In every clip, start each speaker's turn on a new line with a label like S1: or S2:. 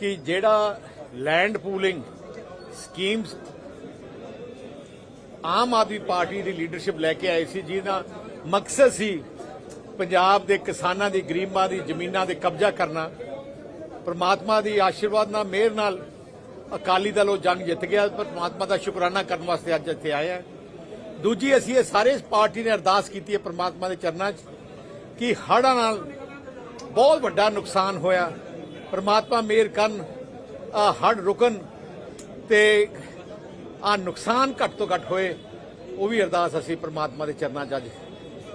S1: ਕਿ ਜਿਹੜਾ land pooling schemes Aam Aadmi Party ਦੀ leadership ਲੈ ਕੇ ਆਈ ਸੀ, ਜਿਹਦਾ ਮਕਸਦ ਸੀ ਪੰਜਾਬ ਦੇ ਕਿਸਾਨਾਂ ਦੀ, ਗਰੀਬਾਂ ਦੀ, ਜ਼ਮੀਨਾਂ ਦੇ ਕਬਜ਼ਾ ਕਰਨਾ। ਪ੍ਰਮਾਤਮਾ ਦੀ ਆਸ਼ੀਰਵਾਦ ਨਾਲ, ਮਿਹਰ ਨਾਲ ਅਕਾਲੀ ਦਲ ਉਹ ਜੰਗ ਜਿੱਤ ਗਿਆ। ਪ੍ਰਮਾਤਮਾ ਦਾ ਸ਼ੁਕਰਾਨਾ ਕਰਨ ਵਾਸਤੇ ਅੱਜ ਇੱਥੇ ਆਇਆ ਦੂਜੀ, ਅਸੀਂ ਇਹ ਸਾਰੇ ਪਾਰਟੀ ਨੇ ਅਰਦਾਸ ਕੀਤੀ ਹੈ ਪ੍ਰਮਾਤਮਾ ਦੇ ਚਰਨਾਂ 'ਚ ਕਿ ਹੜ੍ਹਾਂ ਨਾਲ ਬਹੁਤ ਵੱਡਾ ਨੁਕਸਾਨ ਹੋਇਆ। ਪ੍ਰਮਾਤਮਾ ਮਿਹਰ ਕਰਨ ਆਹ ਹੜ੍ਹ ਰੁਕਣ ਤੇ ਆ ਨੁਕਸਾਨ ਘੱਟ ਤੋਂ ਘੱਟ ਹੋਏ, ਉਹ ਵੀ ਅਰਦਾਸ ਅਸੀਂ ਪ੍ਰਮਾਤਮਾ ਦੇ ਚਰਨਾਂ 'ਚ ਅੱਜ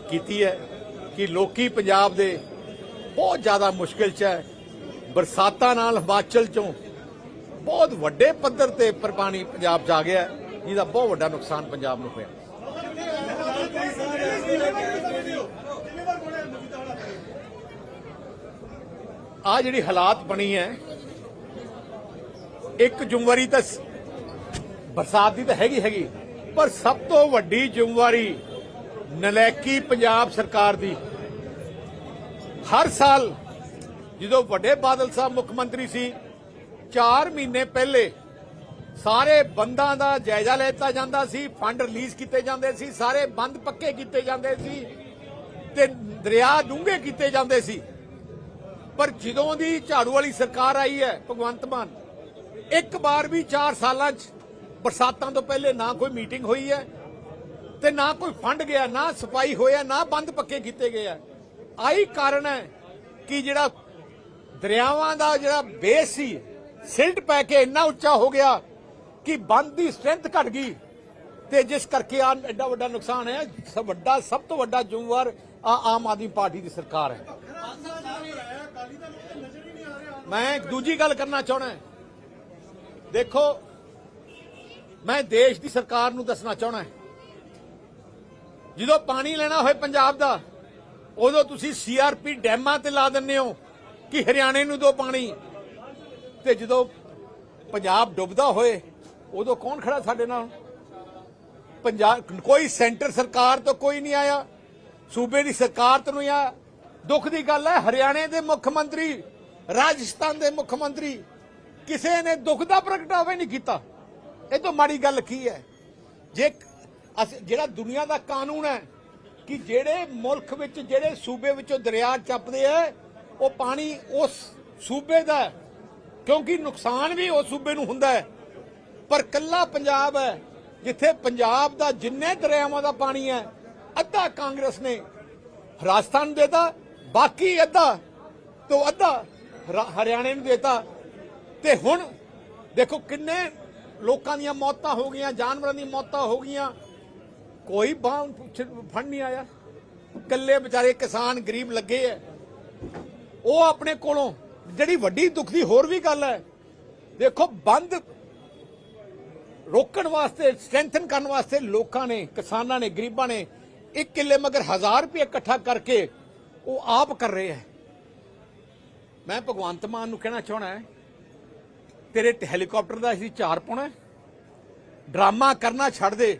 S1: ਕੀਤੀ ਹੈ ਕਿ ਲੋਕੀ ਪੰਜਾਬ ਦੇ ਬਹੁਤ ਜ਼ਿਆਦਾ ਮੁਸ਼ਕਿਲ 'ਚ ਹੈ, ਬਰਸਾਤਾਂ ਨਾਲ ਹਿਮਾਚਲ 'ਚੋਂ ਬਹੁਤ ਵੱਡੇ ਪੱਧਰ ਤੇ ਪਰ ਪਾਣੀ ਪੰਜਾਬ 'ਚ ਆ ਗਿਆ ਜਿਹਦਾ ਬਹੁਤ ਵੱਡਾ ਨੁਕਸਾਨ ਪੰਜਾਬ ਨੂੰ ਹੋਇਆ। ਆ ਜਿਹੜੀ ਹਾਲਾਤ ਬਣੀ ਹੈ, ਇੱਕ ਜ਼ਿੰਮੇਵਾਰੀ ਤਾਂ ਬਰਸਾਤ ਦੀ ਤਾਂ ਹੈਗੀ ਹੈਗੀ, ਪਰ ਸਭ ਤੋਂ ਵੱਡੀ ਜ਼ਿੰਮੇਵਾਰੀ ਨਲੈਕੀ ਪੰਜਾਬ ਸਰਕਾਰ ਦੀ। ਹਰ ਸਾਲ ਜਦੋਂ ਵੱਡੇ ਬਾਦਲ ਸਾਹਿਬ ਮੁੱਖ ਮੰਤਰੀ ਸੀ 4 ਮਹੀਨੇ ਪਹਿਲੇ ਸਾਰੇ ਬੰਦਾਂ ਦਾ ਜਾਇਜ਼ਾ ਲੈਤਾ ਜਾਂਦਾ ਸੀ, ਫੰਡ ਰਿਲੀਜ਼ ਕੀਤੇ ਜਾਂਦੇ ਸੀ, ਸਾਰੇ ਬੰਦ ਪੱਕੇ ਕੀਤੇ ਜਾਂਦੇ ਸੀ ਤੇ ਦਰਿਆ ਡੂੰਘੇ ਕੀਤੇ ਜਾਂਦੇ ਸੀ। ਪਰ ਜਦੋਂ ਦੀ ਝਾੜੂ ਵਾਲੀ ਸਰਕਾਰ ਆਈ ਹੈ, ਭਗਵੰਤ ਮਾਨ, ਇੱਕ ਵਾਰ ਵੀ 4 ਸਾਲਾਂ 'ਚ ਬਰਸਾਤਾਂ ਤੋਂ ਪਹਿਲੇ ਨਾ ਕੋਈ ਮੀਟਿੰਗ ਹੋਈ ਹੈ ਤੇ ਨਾ ਕੋਈ ਫੰਡ ਗਿਆ, ਨਾ ਸਫ਼ਾਈ ਹੋਇਆ, ਨਾ ਬੰਦ ਪੱਕੇ ਕੀਤੇ ਗਏ ਆ। ਆਹੀ ਕਾਰਨ ਹੈ ਕਿ ਜਿਹੜਾ ਦਰਿਆਵਾਂ ਦਾ ਜਿਹੜਾ ਬੇਸ ਸੀ, ਸਿਲਟ ਪੈ ਕੇ ਇੰਨਾ ਉੱਚਾ ਹੋ ਗਿਆ ਕਿ ਬੰਦ ਦੀ ਸਟਰੈਂਥ ਘਟ ਗਈ ਤੇ ਜਿਸ ਕਰਕੇ ਆ ਐਡਾ ਵੱਡਾ ਨੁਕਸਾਨ ਹੈ ਵੱਡਾ, ਸਭ ਤੋਂ ਵੱਡਾ ਜ਼ਿੰਮੇਵਾਰ ਆ ਆਮ ਆਦਮੀ ਪਾਰਟੀ ਦੀ ਸਰਕਾਰ ਹੈ। ਮੈਂ ਇੱਕ ਦੂਜੀ ਗੱਲ ਕਰਨਾ ਚਾਹਣਾ ਦੇਖੋ, ਮੈਂ ਦੇਸ਼ ਦੀ ਸਰਕਾਰ ਨੂੰ ਦੱਸਣਾ ਚਾਹਣਾ ਜਦੋਂ ਪਾਣੀ ਲੈਣਾ ਹੋਏ ਪੰਜਾਬ ਦਾ, ਉਦੋਂ ਤੁਸੀਂ ਸੀਆਰਪੀ ਡੈਮਾਂ ਤੇ ਲਾ ਦਿੰਦੇ ਹੋ ਕਿ ਹਰਿਆਣੇ ਨੂੰ ਦੋ ਪਾਣੀ। ਤੇ ਜਦੋਂ ਪੰਜਾਬ ਡੁੱਬਦਾ ਹੋਏ, ਉਦੋਂ ਕੌਣ ਖੜਾ ਸਾਡੇ ਨਾਲ? ਪੰਜਾਬ, ਕੋਈ ਸੈਂਟਰ ਸਰਕਾਰ ਤੋਂ ਕੋਈ ਨਹੀਂ ਆਇਆ। ਸੂਬੇ ਦੀ ਸਰਕਾਰ ਤੋਂ ਨਹੀਂ ਆਇਆ। ਦੁੱਖ ਦੀ ਗੱਲ ਹੈ, ਹਰਿਆਣੇ ਦੇ ਮੁੱਖ ਮੰਤਰੀ, ਰਾਜਸਥਾਨ ਦੇ ਮੁੱਖ ਮੰਤਰੀ, ਕਿਸੇ ਨੇ ਦੁੱਖ ਦਾ ਪ੍ਰਗਟਾਵਾ ਨਹੀਂ ਕੀਤਾ। ਇਹ ਤੋਂ ਮਾੜੀ ਗੱਲ ਕੀ ਹੈ? ਜੇ ਅਸ- ਜਿਹੜਾ ਦੁਨੀਆ ਦਾ ਕਾਨੂੰਨ ਹੈ ਕਿ ਜਿਹੜੇ ਮੁਲਕ ਵਿੱਚ, ਜਿਹੜੇ ਸੂਬੇ ਵਿੱਚੋਂ ਦਰਿਆ ਚੱਪਦੇ ਆ, ਉਹ ਪਾਣੀ ਉਸ ਸੂਬੇ ਦਾ ਕਿਉਂਕਿ ਨੁਕਸਾਨ ਵੀ ਉਸ ਸੂਬੇ ਨੂੰ ਹੁੰਦਾ ਹੈ। ਪਰ ਕੱਲਾ ਪੰਜਾਬ ਹੈ, ਜਿੱਥੇ ਪੰਜਾਬ ਦਾ ਜਿੰਨੇ ਦਰਿਆਵਾਂ ਦਾ ਪਾਣੀ ਹੈ, ਅੱਧਾ ਕਾਂਗਰਸ ਨੇ ਰਾਜਸਥਾਨ ਨੂੰ ਦੇਤਾ ਬਾਕੀ ਅੱਧਾ ਤੋਂ ਅੱਧਾ ਹਰਿਆਣੇ ਨੂੰ ਦੇਤਾ। ਤੇ ਹੁਣ ਦੇਖੋ ਕਿੰਨੇ ਲੋਕਾਂ ਦੀਆਂ ਮੌਤਾਂ ਹੋ ਗਈਆਂ, ਜਾਨਵਰਾਂ ਦੀਆਂ ਮੌਤਾਂ ਹੋ ਗਈਆਂ। ਕੋਈ ਬਾਹ ਫੰਡ ਨਹੀਂ ਆਇਆ। ਕੱਲੇ ਵਿਚਾਰੇ ਕਿਸਾਨ ਗਰੀਬ ਲੱਗੇ ਐ। ਉਹ ਆਪਣੇ ਕੋਲੋਂ ਜਿਹੜੀ ਵੱਡੀ ਦੁੱਖ ਦੀ ਹੋਰ ਵੀ ਗੱਲ ਹੈ ਦੇਖੋ ਬੰਦ ਰੋਕਣ ਵਾਸਤੇ ਸਟਰੈਂਥਨ ਕਰਨ ਵਾਸਤੇ ਲੋਕਾਂ ਨੇ, ਕਿਸਾਨਾਂ ਨੇ, ਗਰੀਬਾਂ ਨੇ ਇੱਕ ਕਿੱਲੇ ਮਗਰ 1000 ਰੁਪਏ ਇਕੱਠਾ ਕਰਕੇ ਉਹ ਆਪ ਕਰ ਰਹੇ ਹੈ। ਮੈਂ ਭਗਵੰਤ ਮਾਨ ਨੂੰ ਕਹਿਣਾ ਚਾਹਣਾ ਹੈ, ਤੇਰੇ ਤੇ ਹੈਲੀਕਾਪਟਰ ਦਾ ਅਸੀਂ ਚਾਰ ਪਾਉਣਾ ਡਰਾਮਾ ਕਰਨਾ ਛੱਡ ਦੇ।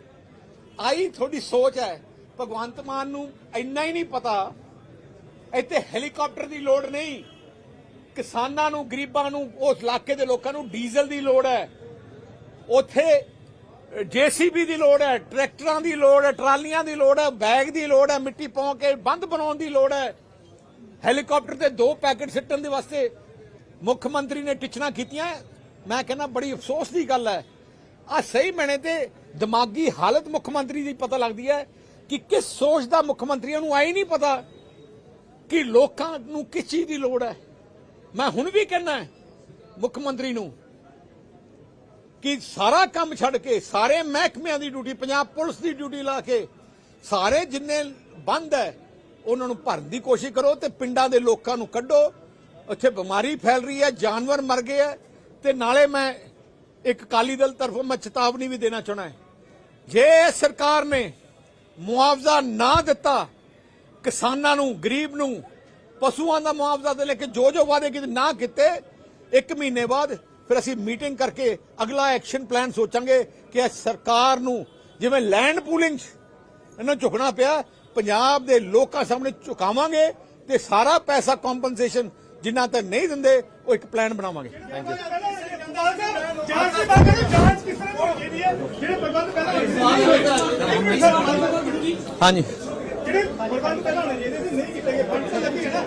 S1: ਆਈ ਤੁਹਾਡੀ ਸੋਚ ਹੈ। ਭਗਵੰਤ ਮਾਨ ਨੂੰ ਇੰਨਾ ਹੀ ਨਹੀਂ ਪਤਾ, ਇੱਥੇ ਹੈਲੀਕਾਪਟਰ ਦੀ ਲੋੜ ਨਹੀਂ। ਕਿਸਾਨਾਂ ਨੂੰ, ਗਰੀਬਾਂ ਨੂੰ, ਉਸ ਇਲਾਕੇ ਦੇ ਲੋਕਾਂ ਨੂੰ ਡੀਜ਼ਲ ਦੀ ਲੋੜ ਹੈ। ਉੱਥੇ ਜੀਸੀਬੀ ਦੀ ਲੋੜ ਹੈ, ਟਰੈਕਟਰਾਂ ਦੀ ਲੋੜ ਹੈ, ਟਰਾਲੀਆਂ ਦੀ ਲੋੜ ਹੈ, ਬੈਗ ਦੀ ਲੋੜ ਹੈ, ਮਿੱਟੀ ਪਾਉ ਕੇ ਬੰਦ ਬਣਾਉਣ ਦੀ ਲੋੜ ਹੈ। ਹੈਲੀਕਾਪਟਰ ਤੇ ਦੋ ਪੈਕੇਟ ਸਿੱਟਣ ਦੇ ਵਾਸਤੇ ਮੁੱਖ ਮੰਤਰੀ ਨੇ ਟਿਚਣਾ ਕੀਤੀਆਂ। ਮੈਂ ਕਹਿੰਦਾ ਬੜੀ ਅਫਸੋਸ ਦੀ ਗੱਲ ਹੈ। ਆ ਸਹੀ ਮੈਨੇ ਤੇ ਦਿਮਾਗੀ ਹਾਲਤ ਮੁੱਖ ਮੰਤਰੀ ਦੀ ਪਤਾ ਲੱਗਦੀ ਹੈ ਕਿ ਕਿਸ ਸੋਚ ਦਾ ਮੁੱਖ ਮੰਤਰੀਆਂ ਨੂੰ ਆਈ ਨਹੀਂ ਪਤਾ ਕਿ ਲੋਕਾਂ ਨੂੰ ਕਿਸ ਚੀਜ਼ ਦੀ ਲੋੜ ਹੈ। ਮੈਂ ਹੁਣ ਵੀ ਕਹਿੰਦਾ ਮੁੱਖ ਮੰਤਰੀ ਨੂੰ ਕਿ ਸਾਰਾ ਕੰਮ ਛੱਡ ਕੇ, ਸਾਰੇ ਮਹਿਕਮਿਆਂ ਦੀ ਡਿਊਟੀ, ਪੰਜਾਬ ਪੁਲਿਸ ਦੀ ਡਿਊਟੀ ਲਾ ਕੇ ਸਾਰੇ ਜਿੰਨੇ ਬੰਦ ਹੈ, ਉਹਨਾਂ ਨੂੰ ਭਰਨ ਦੀ ਕੋਸ਼ਿਸ਼ ਕਰੋ ਤੇ ਪਿੰਡਾਂ ਦੇ ਲੋਕਾਂ ਨੂੰ ਕੱਢੋ। ਉੱਥੇ ਬਿਮਾਰੀ ਫੈਲ ਰਹੀ ਹੈ, ਜਾਨਵਰ ਮਰ ਗਏ ਹੈ ਤੇ ਨਾਲੇ ਮੈਂ ਇੱਕ ਕਾਲੀ ਦਲ ਤਰਫੋਂ ਮੈਂ ਚੇਤਾਵਨੀ ਵੀ ਦੇਣਾ ਚਾਹਣਾ ਹੈ। ਜੇ ਸਰਕਾਰ ਨੇ ਮੁਆਵਜ਼ਾ ਨਾ ਦਿੱਤਾ, ਕਿਸਾਨਾਂ ਨੂੰ, ਗਰੀਬ ਨੂੰ, ਪਸ਼ੂਆਂ ਦਾ ਮੁਆਵਜ਼ਾ ਦੇ ਲੈ ਕੇ ਜੋ ਜੋ ਵਾਅਦੇ ਕੀਤੇ ਨਾ ਕੀਤੇ, ਇੱਕ ਮਹੀਨੇ ਬਾਅਦ ਫਿਰ ਅਸੀਂ ਮੀਟਿੰਗ ਕਰਕੇ ਅਗਲਾ ਐਕਸ਼ਨ ਪਲਾਨ ਸੋਚਾਂਗੇ ਕਿ ਸਰਕਾਰ ਨੂੰ ਜਿਵੇਂ ਲੈਂਡ ਪੂਲਿੰਗ ਇਹਨਾਂ ਝੁਕਣਾ ਪਿਆ ਪੰਜਾਬ ਦੇ ਲੋਕਾਂ ਸਾਹਮਣੇ ਝੁਕਾਵਾਂਗੇ ਤੇ ਸਾਰਾ ਪੈਸਾ ਕੰਪਨਸੇਸ਼ਨ
S2: ਜਿੰਨਾ ਤੱਕ ਨਹੀਂ ਦਿੰਦੇ ਉਹ ਇੱਕ ਪਲਾਨ ਬਣਾਵਾਂਗੇ। ਥੈਂਕ ਯੂ ਹਾਂਜੀ।
S3: ਜਿਹੜੇ ਪ੍ਰਬੰਧ ਪਹਿਲਾਂ ਹੋਣੇ ਚਾਹੀਦੇ ਸੀ ਨਹੀਂ ਕੀਤੇ ਗਏ। ਫੰਡ ਤਾਂ ਲੱਗੇ ਨਾ।